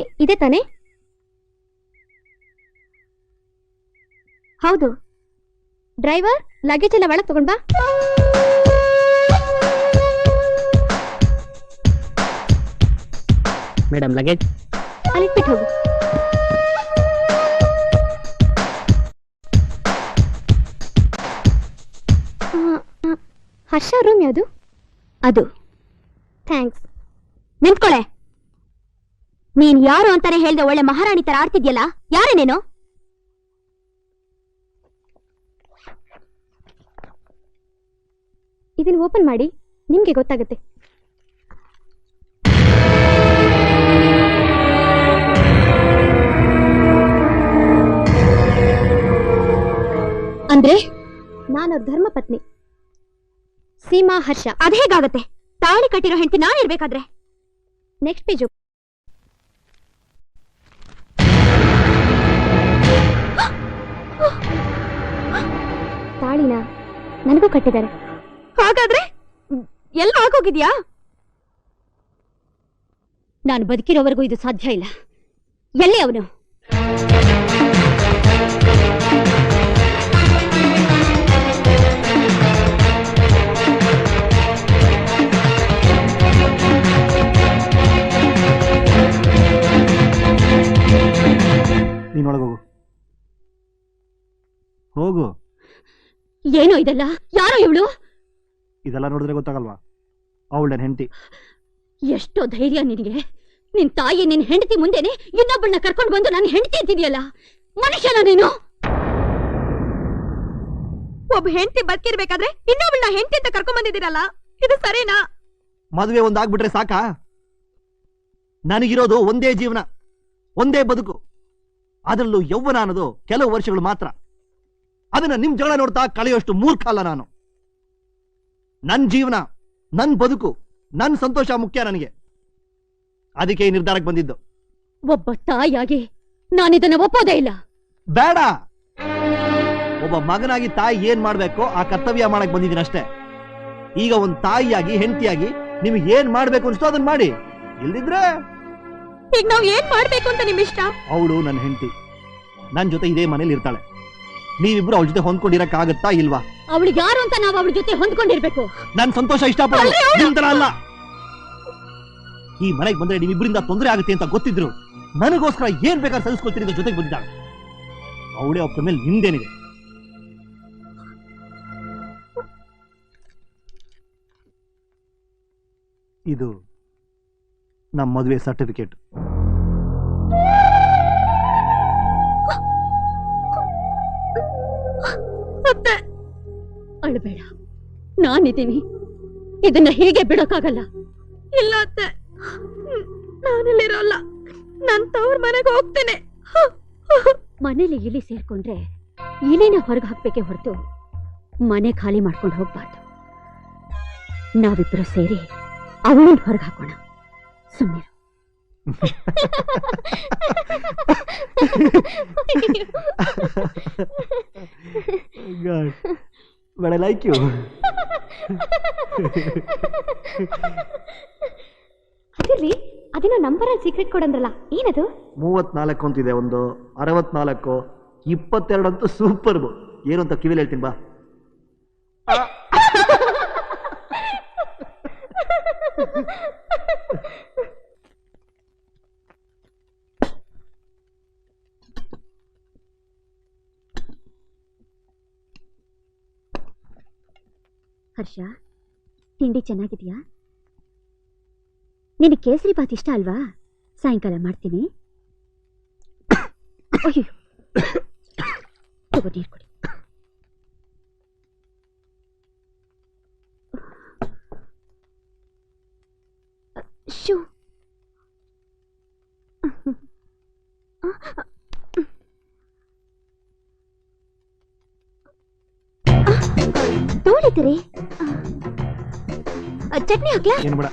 ಹರ್ಷ ಅವ್ರ ಮನೆ ಇದೆ ತಾನೆ ಹೌದು. ಡ್ರೈವರ್ ಲಗೇಜ್ ಎಲ್ಲ ಒಳಗೆ ತಗೊಂಡ್ ಬಾ. ಮೇಡಮ್ ಲಗೇಜ್ ಅಲ್ಲಿಟ್ಬಿಟ್ಟು ಹೋಗು. ಆ, ಆ, ಹರ್ಷ ರೂಮ್ ಯಾವುದು? ಅದು. ಥ್ಯಾಂಕ್ಸ್ ನಿಂತ್ಕೊಳೆ. ನೀನ್ ಯಾರು ಅಂತಾನೆ ಹೇಳ್ದೆ ಒಳ್ಳೆ ಮಹಾರಾಣಿ ತರ ಆಡ್ತಿದ್ಯಲ್ಲ? ಯಾರೇ ನೀನು? ಇದನ್ನ ಓಪನ್ ಮಾಡಿ, ನಿಮ್ಗೆ ಗೊತ್ತಾಗುತ್ತೆ. ಅಂದ್ರೆ? ನಾನು ಧರ್ಮ ಪತ್ನಿ ಸೀಮಾ ಹರ್ಷ. ಅದ್ ಹೇಗಾಗತ್ತೆ? ತಾಳಿ ಕಟ್ಟಿರೋ ಹೆಂಡತಿ ನಾನಿರ್ಬೇಕಾದ್ರೆ ನೆಕ್ಸ್ಟ್ ಪೇಜು ತಾಳಿನ ನನಗೂ ಕಟ್ಟಿದ್ದಾರೆ. ಹಾಗಾದ್ರೆ ಎಲ್ಲ ಆಗೋಗಿದ್ಯಾ ನಾನು ಬದುಕಿರೋವರೆಗೂ ಇದು ಸಾಧ್ಯ ಇಲ್ಲ. ಎಲ್ಲಿ ಅವನು? ನೀನೊಳಗೋಗು ಹೋಗು. ಹೋಗು. ಏನೋ ಇದೆಲ್ಲ? ಯಾರು ಇವಳು? ಇದೆಲ್ಲ ನೋಡಿದ್ರೆ ಗೊತ್ತಾಗಲ್ವಾ? ಅವಳ ನನ್ನ ಹೆಂಡತಿ. ಎಷ್ಟೋ ಧೈರ್ಯ ನಿನಗೆ. ನಿನ್ ತಾಯಿ ನಿನ್ ಹೆಂಡತಿ ಮುಂದೆನೆ ಇನ್ನೊಬ್ಬಳನ್ನ ಕರ್ಕೊಂಡು ಬಂದು ನನ್ನ ಹೆಂಡತಿ ಅಂತಿದೆಯಲ್ಲ ಮನುಷ್ಯನ ನೀನು? ಒಬ್ಬ ಹೆಂಡತಿ ಬದುಕಿರ್ಬೇಕಾದ್ರೆ ಇನ್ನೊಬ್ಬಳನ್ನ ಹೆಂಡತಿ ಅಂತ ಕರ್ಕೊಂಡ್ ಬಂದಿದ್ದೀರಲ್ಲ? ಇದು ಸರಿನಾ? ಮದುವೆ ಒಂದಾಗ್ಬಿಟ್ರೆ ಸಾಕಾ? ನನಗಿರೋದು ಒಂದೇ ಜೀವನ ಒಂದೇ ಬದುಕು. ಅದರಲ್ಲೂ ಯೌವನ ಅನ್ನೋದು ಕೆಲವು ವರ್ಷಗಳು ಮಾತ್ರ. ಅದನ್ನ ನಿಮ್ ಜಗಳ ನೋಡ್ತಾ ಕಳೆಯೋಷ್ಟು ಮೂರ್ಖ ಅಲ್ಲ ನಾನು. ನನ್ ಜೀವನ ನನ್ ಬದುಕು ನನ್ ಸಂತೋಷ ಮುಖ್ಯ ನನಗೆ. ಅದಕ್ಕೆ ಈ ನಿರ್ಧಾರಕ್ಕೆ ಬಂದಿದ್ದು. ಒಬ್ಬ ತಾಯಿಯಾಗಿ ನಾನಿದನ್ನ ಒಪ್ಪೋದೇ ಇಲ್ಲ. ಬೇಡ! ಒಬ್ಬ ಮಗನಾಗಿ ತಾಯಿ ಏನ್ ಮಾಡ್ಬೇಕು ಆ ಕರ್ತವ್ಯ ಮಾಡಕ್ ಬಂದಿದ್ದೀನಿ ಅಷ್ಟೇ. ಈಗ ಒಂದ್ ತಾಯಿಯಾಗಿ ಹೆಂಡತಿಯಾಗಿ ನಿಮ್ಗೆ ಏನ್ ಮಾಡ್ಬೇಕು ಅನ್ಸ್ತೋ ಅದನ್ನ ಮಾಡಿ. ಇಲ್ದಿದ್ರೆ ಈಗ ನಾವ್ ಏನ್ ಮಾಡ್ಬೇಕು ಅಂತ ನಿಮ್ ಇಷ್ಟ ಅವಳು ನನ್ನ ಹೆಂಡತಿ. ನನ್ ಜೊತೆ ಇದೇ ಮನೇಲಿ ಇರ್ತಾಳೆ. ನೀವಿಬ್ರು ಅವಳ ಜೊತೆ ಹೊಂದ್ಕೊಂಡಿರಕ್ಕಾಗತ್ತಾ ಇಲ್ವಾ? ಅವಳು ಯಾರು ಅಂತ ನಾವು ಅವಳ ಜೊತೆ ಹೊಂದ್ಕೊಂಡಿರ್ಬೇಕು? ನನ್ ಸಂತೋಷ ಇಷ್ಟಪಡೋದು. ನಿಮ್ ಅಲ್ಲ. ಈ ಮನೆಗೆ ಬಂದ್ರೆ ನೀವಿಬ್ರಿಂದ ತೊಂದರೆ ಆಗುತ್ತೆ ಅಂತ ಗೊತ್ತಿದ್ರು. ನನಗೋಸ್ಕರ ಏನ್ ಬೇಕಾದ್ರೆ ಸಹಿಸ್ಕೊಳ್ತೀನಿ ಅಂತ ಜೊತೆಗೆ ಬಂದಿದ್ದಾಳೆ. ಅವಳೇ ಒಬ್ಬ ಮೇಲೆ ನಿಮ್ದೇನಿದೆ? ಇದು ನಮ್ಮ ಮದುವೆ ಸರ್ಟಿಫಿಕೇಟ್ ನಾನಿದ್ದೀನಿ. ಇದನ್ನ ಹೇಗೆ ಬಿಡೋಕ್ಕಾಗಲ್ಲ? ಇಲ್ಲ ಅತ್ತೆ. ನಾನಿಲ್ಲಿರೋಲ್ಲ. ನನ್ ತವ್ರ ಮನೆಗೆ ಹೋಗ್ತೇನೆ. ಮನೇಲಿ ಇಲಿ ಸೇರ್ಕೊಂಡ್ರೆ ಇಲಿನ ಹೊರಗೆ ಹಾಕ್ಬೇಕೆ ಹೊರತು ಮನೆ ಖಾಲಿ ಮಾಡ್ಕೊಂಡು ಹೋಗ್ಬಾರ್ದು. ನಾವಿಬ್ರು ಸೇರಿ ಅವಳನ್ನ ಹೊರಗೆ ಹಾಕೋಣ. ಸುಮ್ಮನೆ God. But I like you. ಅದಿರ್ಲಿ ಅದೇನೋ ನಂಬರ್ ಸೀಕ್ರೆಟ್ ಕೊಡಂದ್ರಲ್ಲ ಏನದು? ಮೂವತ್ನಾಲ್ಕು ಅಂತಿದೆ ಒಂದು ಅರವತ್ನಾಲ್ಕು ಇಪ್ಪತ್ತೆರಡು ಅಂತೂ ಸೂಪರ್ ಏನು ಅಂತ ಕಿವಿಲಿ ಹೇಳ್ತೀನಿ ಬಾ. ಹರ್ಷ, ತಿಂಡಿ ಚೆನ್ನಾಗಿದ್ಯಾ? ನಿನಗೆ ಕೇಸರಿ ಬಾತ್ ಇಷ್ಟ ಅಲ್ವಾ? ಸಾಯಂಕಾಲ ಮಾಡ್ತೀನಿ. ಅಯ್ಯೋ. ತಗೋ ನೀರು ಕೊಡಿ. ಶೂ. ತೋಳಿತೀರಿ ಚಟ್ನಿ ಹಾಕ್ಲಾ? ಏನ್ ಬೇಡ.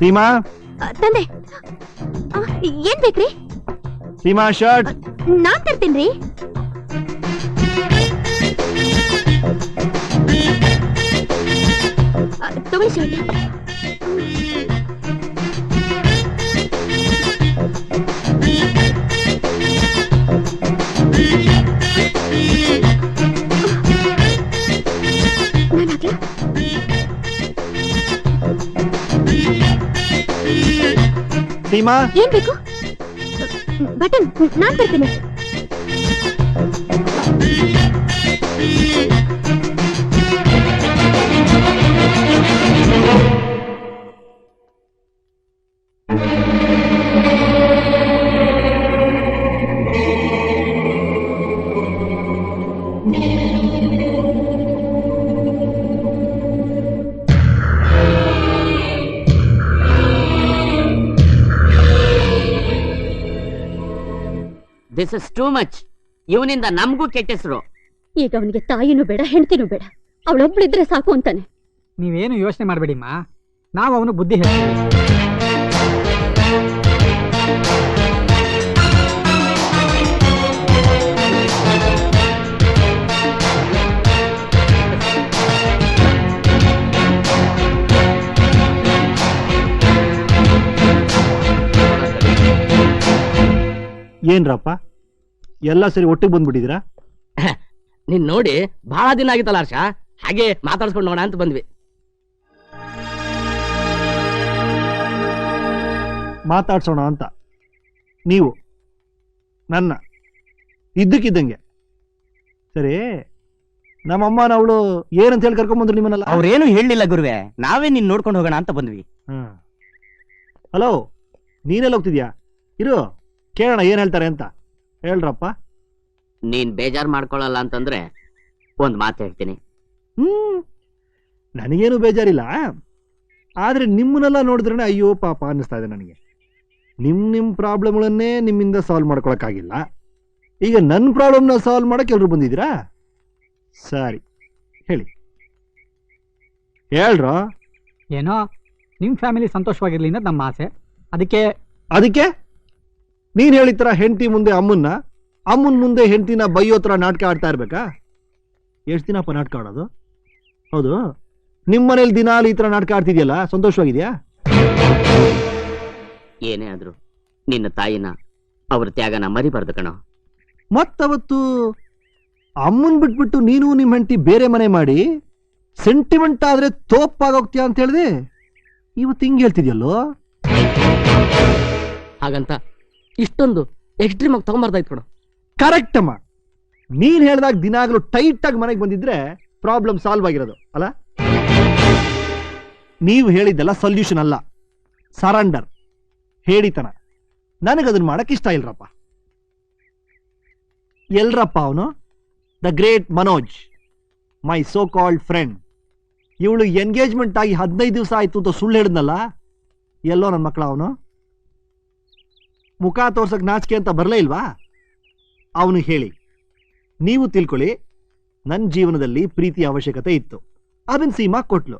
ಸೀಮಾ? ತಂದೆ. ಏನ್ ಬೇಕ್ರಿ? ಸೀಮಾ ಶರ್ಟ್. ನಾನ್ ತರ್ತೀನಿ ತಗೊಳ್ಳಿ ಶರ್ಟ್ ಸೀಮಾ ಏನ್ ಬೇಕು? ಬಟನ್ ನಾನ್ ಬರ್ತೀನಿ. ಇಸ್ ಟೂ ಮಚ್ ಇವನಿಂದ ನಮಗೂ ಕೆಟ್ಟ ಹೆಸರು. ಈಗ ಅವನಿಗೆ ತಾಯಿನೂ ಬೇಡ ಹೆಂಡತಿನೂ ಬೇಡ. ಅವಳೊಬ್ಳಿದ್ರೆ ಸಾಕು ಅಂತಾನೆ. ನೀವೇನು ಯೋಚನೆ ಮಾಡಬೇಡಿಮ್ಮ. ನಾವು ಅವನು ಬುದ್ಧಿ ಹೇಳ್ತೀವಿ. ಏನ್ರಪ್ಪ? ಎಲ್ಲ ಸರಿ ಒಟ್ಟಿಗೆ ಬಂದ್ಬಿಟ್ಟಿದ್ದೀರಾ? ನೀನ್ ನೋಡಿ ಬಹಳ ದಿನ ಆಗಿತ್ತಲ್ಲ ಹರ್ಷ. ಹಾಗೆ ಮಾತಾಡ್ಸ್ಕೊಂಡು ನೋಡ ಅಂತ ಬಂದ್ವಿ. ಮಾತಾಡ್ಸೋಣ ಅಂತ. ನೀವು ನನ್ನ ಇದ್ದಕ್ಕಿದ್ದಂಗೆ. ಸರಿ ನಮ್ಮಅಮ್ಮ ಅವಳು ಏನಂತ ಹೇಳಿ ಕರ್ಕೊಂಬಂದ್ರು ನಿಮ್ಮನ್ನೆಲ್ಲ? ಅವ್ರೇನು ಹೇಳಲಿಲ್ಲ ಗುರುವೆ. ನಾವೇ ನಿನ್ ನೋಡ್ಕೊಂಡು ಹೋಗೋಣ ಅಂತ ಬಂದ್ವಿ. ಹ್ಮ್. ಹಲೋ ನೀನೆಲ್ಲ ಹೋಗ್ತಿದ್ಯಾ? ಇರು ಕೇಳೋಣ ಏನ್ ಹೇಳ್ತಾರೆ ಅಂತ. ಹೇಳ್ರಪ್ಪ. ನೀನ್ ಬೇಜಾರ್ ಮಾಡ್ಕೊಳ್ಳಲ್ಲ ಅಂತಂದ್ರೆ ಒಂದ್ ಮಾತು ಹೇಳ್ತೀನಿ. ಹ್ಮ್. ನನಗೇನು ಬೇಜಾರಿಲ್ಲ. ಆದ್ರೆ ನಿಮ್ಮನ್ನೆಲ್ಲ ನೋಡಿದ್ರೆ ಅಯ್ಯೋ ಪಾಪ ಅನ್ನಿಸ್ತಾ ಇದೆ ನನಗೆ. ನಿಮ್ ನಿಮ್ ಪ್ರಾಬ್ಲಮ್ಗಳನ್ನೇ ನಿಮ್ಮಿಂದ ಸಾಲ್ವ್ ಮಾಡ್ಕೊಳಕ್ಕಾಗಿಲ್ಲ. ಈಗ ನನ್ನ ಪ್ರಾಬ್ಲಮ್ನ ಸಾಲ್ವ್ ಮಾಡಕ್ ಎಲ್ರು ಬಂದಿದ್ದೀರಾ? ಸರಿ ಹೇಳಿ. ಹೇಳ್ರ? ಏನೋ ನಿಮ್ಮ ಫ್ಯಾಮಿಲಿ ಸಂತೋಷವಾಗಿರ್ಲಿ ಅನ್ನೋದು ನಮ್ಮ ಆಸೆ. ಅದಕ್ಕೆ ಅದಕ್ಕೆ? ನೀನ್ ಹೇಳಿತರ ಹೆಂಡತಿ ಮುಂದೆ ಅಮ್ಮನ್ನ ಅಮ್ಮನ್ ಮುಂದೆ ಹೆಂಡತಿನ ಬೈಯೋ ಥರ ನಾಟಕ ಆಡ್ತಾ ಇರ್ಬೇಕಾ? ಎಷ್ಟು ದಿನಪ್ಪ ನಾಟಕ ಆಡೋದು? ಹೌದು. ನಿಮ್ಮ ಮನೇಲಿ ದಿನಾಲು ಈ ಥರ ನಾಟಕ ಆಡ್ತಿದ್ಯಲ್ಲ ಸಂತೋಷವಾಗಿದ್ಯಾ? ಏನೇ ಆದ್ರೂ ನಿನ್ನ ತಾಯಿನ ಅವ್ರ ತ್ಯಾಗನ ಮರಿಬಾರ್ದು ಕಣೋ. ಮತ್ತವತ್ತು ಅಮ್ಮನ್ ಬಿಟ್ಬಿಟ್ಟು ನೀನು ನಿಮ್ಮ ಹೆಂಡತಿ ಬೇರೆ ಮನೆ ಮಾಡಿ ಸೆಂಟಿಮೆಂಟ್ ಆದ್ರೆ ತೋಪಾಗೋಗ್ತೀಯ ಅಂತ ಹೇಳಿದೆ? ಇವತ್ತು ಹಿಂಗೆ ಹೇಳ್ತಿದ್ಯಲ್ಲೋ? ಹಾಗಂತ ಇಷ್ಟೊಂದು ಎಕ್ಸ್ಟ್ರೀಮ್ ಆಗಿ ತಗೊಂಬಾರ್ದಾಯ್ತು ಕಣ ಕರೆಕ್ಟ್ ಅಮ್ಮ. ನೀನ್ ಹೇಳ್ದಾಗ ದಿನಾಗ್ಲೂ ಟೈಟ್ ಆಗಿ ಮನೆಗೆ ಬಂದಿದ್ರೆ ಪ್ರಾಬ್ಲಮ್ ಸಾಲ್ವ್ ಆಗಿರೋದು, ಅಲ್ಲ? ನೀವು ಹೇಳಿದ್ದೆಲ್ಲ ಸೊಲ್ಯೂಷನ್ ಅಲ್ಲ. ಸರಂಡರ್ ಹೇಳಿತನ. ನನಗದನ್ನ ಮಾಡಕ್ ಇಷ್ಟ ಇಲ್ರಪ್ಪ. ಎಲ್ರಪ್ಪ ಅವನು? The great Manoj my so called friend ಇವಳು ಎಂಗೇಜ್ಮೆಂಟ್ ಆಗಿ ಹದಿನೈದು ದಿವಸ ಆಯ್ತು ಅಂತ ಸುಳ್ಳು ಹೇಳಿದ್ನಲ್ಲ? ಎಲ್ಲೋ ನನ್ನ ಮಕ್ಕಳ ಅವನು? ಮುಖ ತೋರ್ಸಕ್ ನಾಚಿಕೆ ಅಂತ ಬರಲೇ ಇಲ್ವಾ? ಅವನು ಹೇಳಿ. ನೀವು ತಿಳ್ಕೊಳ್ಳಿ ನನ್ನ ಜೀವನದಲ್ಲಿ ಪ್ರೀತಿಯ ಅವಶ್ಯಕತೆ ಇತ್ತು. ಅದನ್ನ ಸೀಮಾ ಕೊಟ್ಲು.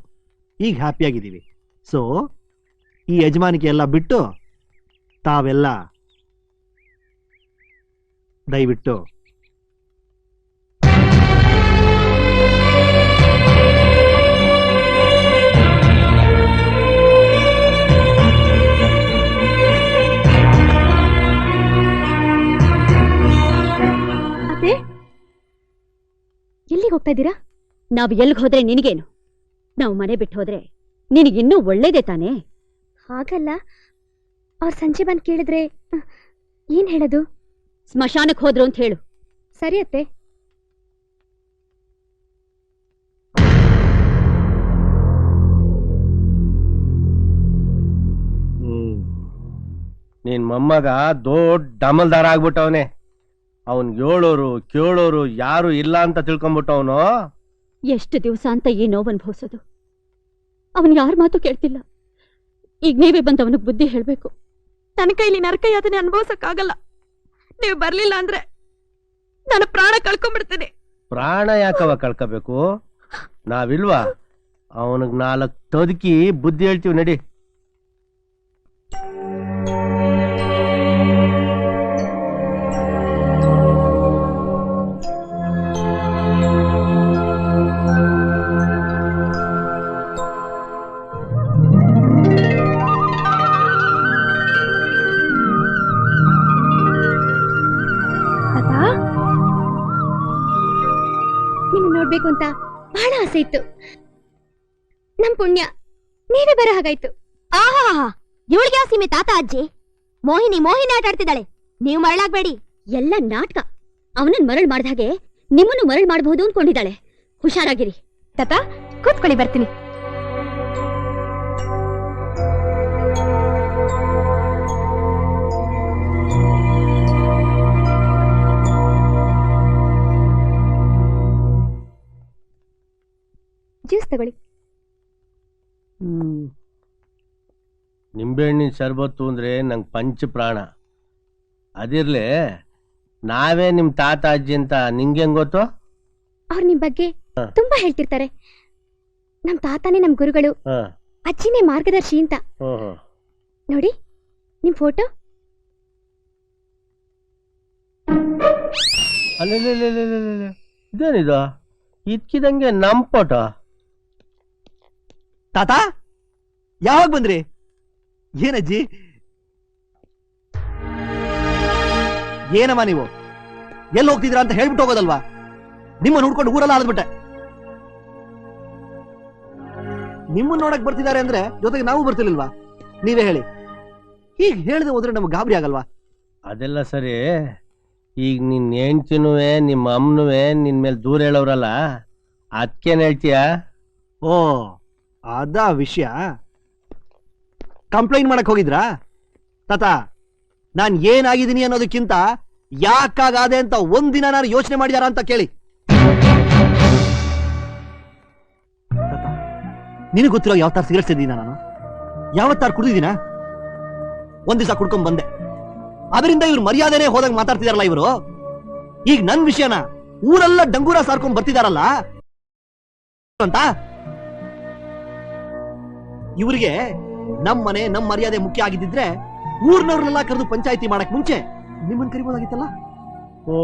ಈಗ ಹ್ಯಾಪಿಯಾಗಿದ್ದೀವಿ ಸೊ ಈ ಯಜಮಾನಿಕೆ ಎಲ್ಲ ಬಿಟ್ಟು, ತಾವೆಲ್ಲ ದಯವಿಟ್ಟು ಎಲ್ಲಿಗೆ ಹೋಗ್ತಾ ಇದ್ದೀರಾ ನಾವು ಎಲ್ಲಿಗೆ ಹೋದ್ರೆ ನಿನಗೇನು? ನಾವು ಮನೆ ಬಿಟ್ಟು ಹೋದ್ರೆ ನಿನಗಿನ್ನೂ ಒಳ್ಳೇದೇ ತಾನೇ? ಹಾಗಲ್ಲ. ಅವ್ರು ಸಂಜೆ ಬಂದು ಕೇಳಿದ್ರೆ ಏನ್ ಹೇಳೋದು? ಸ್ಮಶಾನಕ್ಕೆ ಹೋದ್ರು ಅಂತ ಹೇಳು. ಸರಿ ಅತ್ತೆ. ಹ್ಮ್. ನಿನ್ ಮೊಮ್ಮಗ ದೊಡ್ಡ ಅಮಲ್ದಾರ ಆಗ್ಬಿಟ್ಟವನೆ. ಅವನ್ ಹೇಳೋರು ಕೇಳೋರು ಯಾರು ಇಲ್ಲ ಅಂತ ತಿಳ್ಕೊಂಬಿಟ್ಟು ಅವನು? ಎಷ್ಟು ದಿವಸ ಅಂತ ಈ ನೋವು ಅನುಭವಿಸೋದು. ಅವನು ಯಾರ ಮಾತು ಕೇಳ್ತಿಲ್ಲ. ಈಗ ನೀವೇ ಬಂದು ಅವನಿಗೆ ಬುದ್ಧಿ ಹೇಳ್ಬೇಕು. ನನ್ನ ಕೈಲಿ ನರಕ ಯಾತನೆ ಅನುಭವಿಸಕ್ಕಾಗಲ್ಲ. ನೀವು ಬರ್ಲಿಲ್ಲ ಅಂದ್ರೆ ನಾನು ಪ್ರಾಣ ಕಳ್ಕೊಂಡ್ಬಿಡ್ತೀನಿ ಪ್ರಾಣ ಯಾಕವ ಕಳ್ಕೋಬೇಕು? ನಾವಿಲ್ವಾ? ಅವನಿಗೆ ನಾಲ್ಕು ತದಕಿ ಬುದ್ಧಿ ಹೇಳ್ತೀವಿ ನಡಿ. ನೋಡ್ಬೇಕು ಅಂತ ಬಹಳ ಆಸೆ ಇತ್ತು. ನಮ್ ಪುಣ್ಯ ನೀವೇ ಬರೋ ಹಾಗಾಯ್ತು. ಆಹಾ ಇವಳಿಗೆ ಸೀಮೆ ತಾತ ಅಜ್ಜಿ? ಮೋಹಿನಿ ಮೋಹಿನಿ ಆಟ ಆಡ್ತಿದ್ದಾಳೆ. ನೀವು ಮರಳಾಗ್ಬೇಡಿ. ಎಲ್ಲ ನಾಟಕ. ಅವನನ್ನ ಮರಳು ಮಾಡ್ದ ಹಾಗೆ ನಿಮ್ಮನ್ನು ಮರಳು ಮಾಡಬಹುದು ಅನ್ಕೊಂಡಿದ್ದಾಳೆ ಹುಷಾರಾಗಿರಿ. ತಾತ ಕೂತ್ಕೊಳ್ಳಿ ಬರ್ತೀನಿ. ನಿಂಬೆಹಣ್ಣಿನ ಶರ್ಬತ್ತು ಅಂದ್ರೆ ನಂಗೆ ಪಂಚ ಪ್ರಾಣ. ಅದಿರ್ಲಿ ನಾವೇ ನಿಮ್ಮ ತಾತ ಅಜ್ಜಿ ಅಂತ ನಿಂಗೆ ಹೆಂಗ್ ಗೊತ್ತು? ಅವ್ರು ನಿಮ್ ಬಗ್ಗೆ ಹ. ತುಂಬಾ ಹೇಳ್ತಿರ್ತಾರೆ. ನಮ್ ತಾತನೇ ನಮ್ ಗುರುಗಳು. ಹ, ಅಜ್ಜಿನೇ ಮಾರ್ಗದರ್ಶಿ ಅಂತ. ನೋಡಿ ನಿಮ್ ಫೋಟೋ. ಅಲ್ಲಲ್ಲಲ್ಲಲ್ಲಲ್ಲಲ್ಲ. ಇದೇನಿದು? ಇದ್ಕಿದಂಗೆ ನಮ್ ಫೋಟೋ. ತಾತ ಯಾವಾಗ ಬಂದ್ರಿ? ಏನಜ್ಜಿ? ಏನಮ್ಮ ನೀವು? ಎಲ್ಲಿ ಹೋಗ್ತಿದ್ದೀರಾ ಅಂತ ಹೇಳ್ಬಿಟ್ಟು ಹೋಗೋದಲ್ವಾ? ನಿಮ್ಮ ನೋಡ್ಕೊಂಡು ಊರಲ್ಲ ಆದ್ಬಿಟ್ಟೆ. ನಿಮ್ಮನ್ನ ನೋಡಕ್ ಬರ್ತಿದ್ದಾರೆ ಅಂದ್ರೆ ಜೊತೆಗೆ ನಾವು ಬರ್ತಿರ್ಲಿಲ್ವಾ? ನೀವೇ ಹೇಳಿ. ಹೀಗೆ ಹೇಳಿದೆ ಹೋದ್ರೆ ನಮ್ಗೆ ಗಾಬರಿ ಆಗಲ್ವಾ? ಅದೆಲ್ಲ ಸರಿ. ಈಗ ನಿನ್ ಹೆಂಡ್ತಿನುವೆ ನಿಮ್ಮ ಅಮ್ಮನುವೆ ನಿನ್ ಮೇಲೆ ದೂರ ಹೇಳೋರಲ್ಲ ಅದಕ್ಕೇನು ಹೇಳ್ತೀಯ? ಓ ಅದ ವಿಷಯ. ಕಂಪ್ಲೇಂಟ್ ಮಾಡಕ್ ಹೋಗಿದ್ರಾ? ತಾತ, ನಾನ್ ಏನಾಗಿದ್ದೀನಿ ಅನ್ನೋದಕ್ಕಿಂತ ಯಾಕಾಗಾದೆ ಅಂತ ಒಂದಿನ ನಾನು ಯೋಚನೆ ಮಾಡಿದಾರ ಅಂತ ಕೇಳಿ. ನಿನಗ್ ಗೊತ್ತಿರೋ ಯಾವ ತರ ಸಿಗರೇಟ್ ತಿಂದಿನ ನಾನು? ಯಾವತ್ತಾರು ಕುಡಿದಿದ್ದೀನ? ಒಂದ್ ದಿವಸ ಕುಡ್ಕೊಂಡ್ ಬಂದೆ. ಅದರಿಂದ ಇವ್ರು ಮರ್ಯಾದೆನೆ ಹೋದಾಗ ಮಾತಾಡ್ತಿದಾರಲ್ಲ ಇವರು? ಈಗ ನನ್ ವಿಷಯನ ಊರೆಲ್ಲ ಡಂಗೂರ ಸಾರ್ಕೊಂಡ್ ಬರ್ತಿದಾರಲ್ಲ? ಅಂತ? ಇವರಿಗೆ ನಮ್ ಮನೆ ನಮ್ ಮರ್ಯಾದೆ ಮುಖ್ಯ ಆಗಿದ್ದಿದ್ರೆ ಊರ್ನವ್ರನ್ನೆಲ್ಲ ಕರೆದು ಪಂಚಾಯತಿ ಮಾಡಕ್ ಮುಂಚೆ ನಿಮ್ಮನ್ ಕರಿಬೋದಾಗಿತ್ತಲ್ಲ? ಓ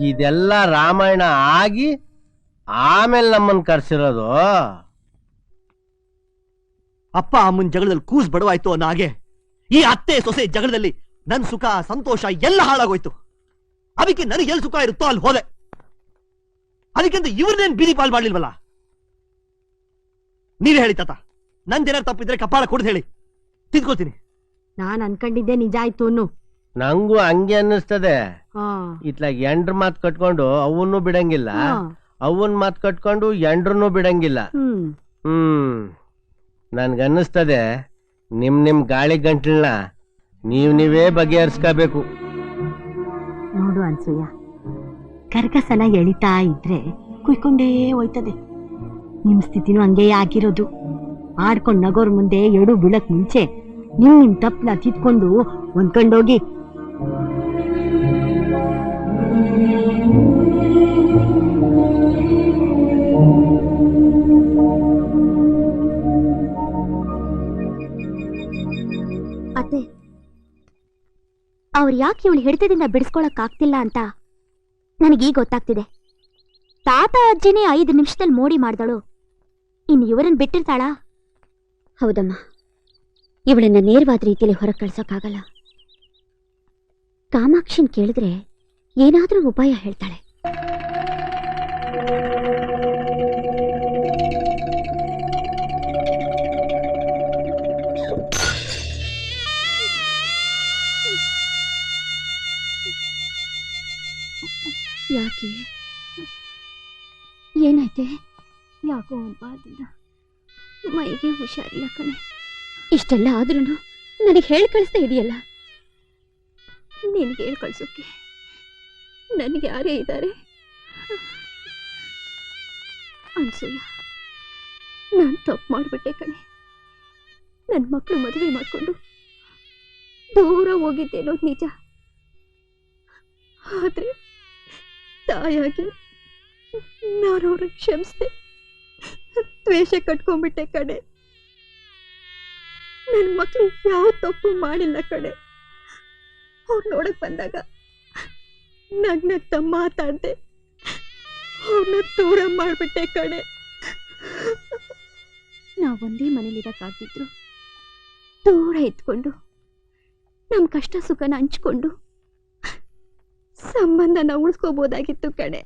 ಇದೆಲ್ಲ ರಾಮಾಯಣ ಆಗಿ ಆಮೇಲೆ ನಮ್ಮನ್ ಕರ್ಸಿರೋದು. ಅಪ್ಪ ಅಮ್ಮನ್ ಜಗಳದಲ್ಲಿ ಕೂಸ್ ಬಡವಾಯ್ತು ಅನ್ನೋ ಹಾಗೆ. ಈ ಅತ್ತೆ ಸೊಸೆ ಜಗಳದಲ್ಲಿ ನನ್ ಸುಖ ಸಂತೋಷ ಎಲ್ಲ ಹಾಳಾಗೋಯ್ತು. ಅದಕ್ಕೆ ನನಗೆ ಎಲ್ ಸುಖ ಇರುತ್ತೋ ಅಲ್ಲಿ ಹೋದೆ. ಅದಕ್ಕಿಂತ ಇವ್ರನ್ನೇನ್ ಬೀದಿ ಪಾಲ್ ಮಾಡ್ಲಿಲ್ವಲ್ಲ? ನೀವೇ ಹೇಳಿ ತಾತ. ನಂದೇನಾರು ತಪ್ಪಿದ್ರೆ ಕಪಾಳ ಕೊಡ್ದು ಹೇಳಿ. ತಿದ್ಕೋತೀನಿ ನಾನ್ ಅನ್ಕೊಂಡಿದ್ದೆ ನಿಜ ಆಯ್ತು ಅನ್ನು. ನಂಗೂ ಹಂಗೆ ಅನ್ನಿಸ್ತದೆ. ಇತ್ಲಾಗ ಎಂಡ್ರ ಮಾತ್ ಕಟ್ಕೊಂಡು ಅವನ್ನೂ ಬಿಡಂಗಿಲ್ಲ. ಅವನ್ ಮಾತ್ ಕಟ್ಕೊಂಡು ಎಂಡ್ರನ್ನೂ ಬಿಡಂಗಿಲ್ಲ. ಹ್ಮ್. ಹ್ಮ್. ನನ್ಗನ್ನಿಸ್ತದೆ ನಿಮ್ ನಿಮ್ ಗಾಳಿ ಗಂಟ್ಲನ್ನ ನೀವ್ ನೀವೇ ಬಗೆಹರಿಸ್ಕೋಬೇಕು. ನೋಡು ಅನ್ಸೂಯ ಕರ್ಕಸನ ಎಳಿತಾ ಇದ್ರೆ ಕುಯ್ಕೊಂಡೇ ಹೋಯ್ತದೆ. ನಿಮ್ ಸ್ಥಿತಿನೂ ಹಂಗೆ ಆಗಿರೋದು. ಆಡ್ಕೊಂಡ್ ನಗೋರ್ ಮುಂದೆ ಎಡು ಬೀಳಕ್ ಮುಂಚೆ ನಿಮ್ ನಿಮ್ ತಪ್ಪನ ತಿದ್ಕೊಂಡು ಹೊಂದ್ಕೊಂಡೋಗಿ. ಅತ್ತೆ, ಅವ್ರು ಯಾಕೆ ಇವಳು ಹಿಡಿತದಿಂದ ಬಿಡಿಸ್ಕೊಳಕ್ ಆಗ್ತಿಲ್ಲ ಅಂತ ನನಗೀಗ ಗೊತ್ತಾಗ್ತಿದೆ. ತಾತ ಅಜ್ಜಿನೇ ಐದು ನಿಮಿಷದಲ್ಲಿ ಮೋಡಿ ಮಾಡ್ದಳು. ಇನ್ನು ಇವರನ್ನ ಬಿಟ್ಟಿರ್ತಾಳಾ? ಹೌದಮ್ಮ. ಇವಳನ್ನ ನೇರವಾದ ರೀತಿಯಲ್ಲಿ ಹೊರಗೆ ಕಳ್ಸೋಕ್ಕಾಗಲ್ಲ. ಕಾಮಾಕ್ಷಿನ್ ಕೇಳಿದ್ರೆ ಏನಾದ್ರೂ ಉಪಾಯ ಹೇಳ್ತಾಳೆ. ಯಾಕೆ? ಏನಾಯ್ತೆ? ಯಾಕೋ ಬಾದಿಂದ ಮೈಗೆ ಹುಷಾರಿಲ್ಲ ಕಣೆ. ಇಷ್ಟೆಲ್ಲ ಆದ್ರೂ ನನಗೆ ಹೇಳಿ ಕಳಿಸ್ತಾ ಇದೆಯಲ್ಲ? ನಿನಗೆ ಹೇಳಿ ಕಳ್ಸೋಕೆ. ನನಗೆ ಯಾರೇ ಇದ್ದಾರೆ? ಅನ್ಸೂಯ, ನಾನು ತಪ್ಪು ಮಾಡಿಬಿಟ್ಟೆ ಕಣೆ. ನನ್ನ ಮಕ್ಕಳು ಮದುವೆ ಮಾಡಿಕೊಂಡು ದೂರ ಹೋಗಿದ್ದೇನೋ ನಿಜ. ಆದ್ರೆ ತಾಯಾಗಿ ನಾನು ಅವ್ರಿಗೆ ಕ್ಷಮಿಸ್ದೆ. ದ್ವೇಷ ಕಟ್ಕೊಂಡ್ಬಿಟ್ಟೆ ಕಡೆ ನನ್ನ ಮಕ್ಳು ಯಾವ ತಪ್ಪು ಮಾಡಿಲ್ಲ ಕಡೆ ಅವ್ರು ನೋಡಕ್ ಬಂದಾಗ ನಗ್ ನಗ್ತ ಮಾತಾಡ್ದೆ. ಅವ್ರನ್ನ ದೂರ ಮಾಡ್ಬಿಟ್ಟೆ ಕಡೆ ನಾವು ಒಂದೇ ಮನೇಲಿರಕ್ಕಾಗ್ತಿದ್ರು ದೂರ ಎತ್ಕೊಂಡು ನಮ್ಮ ಕಷ್ಟ ಸುಖನ ಹಂಚ್ಕೊಂಡು ಸಂಬಂಧನ ಉಳಿಸ್ಕೋಬೋದಾಗಿತ್ತು ಕಡೆ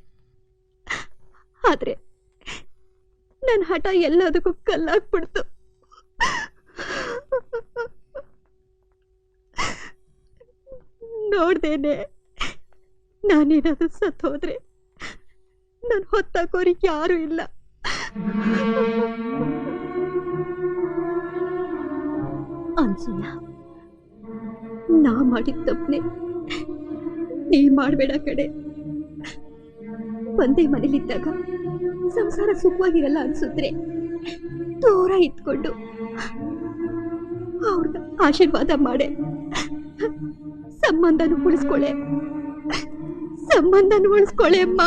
ಆದ್ರೆ ನನ್ನ ಹಠ ಎಲ್ಲದಕ್ಕೂ ಕಲ್ಲಾಗ್ಬಿಡ್ತು. ನೋಡ್ದೇನೆ, ನಾನೇನಾದ್ರು ಸತ್ ಹೋದ್ರೆ ನನ್ ಹೊತ್ತಾಕೋರಿಗೆ ಯಾರು ಇಲ್ಲ. ಅನ್ಸೂಯ, ನಾ ಮಾಡಿದ ತಪ್ಪನೆ ನೀ ಮಾಡ್ಬೇಡ ಕಡೆ ಒಂದೇ ಮನೇಲಿದ್ದಾಗ ಸಂಸಾರ ಸುಖವಾಗಿರಲ್ಲ ಅನ್ಸುತ್ತೆ. ದೂರ ಇದ್ಕೊಂಡು ಅವ್ರ ಆಶೀರ್ವಾದ ಮಾಡೆ. ಸಂಬಂಧನ ಉಳಿಸ್ಕೊಳೆ. ಸಂಬಂಧನ ಉಳಿಸ್ಕೊಳೆ ಅಮ್ಮ.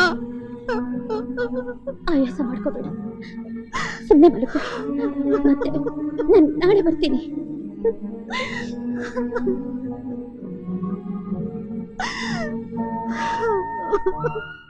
ಆಯಾಸ ಮಾಡ್ಕೋಬೇಡ. ಸುಮ್ಮನೆ ಮಲಗು. ಮತ್ತೆ ನಾನು ನಾಳೆ ಬರ್ತೀನಿ.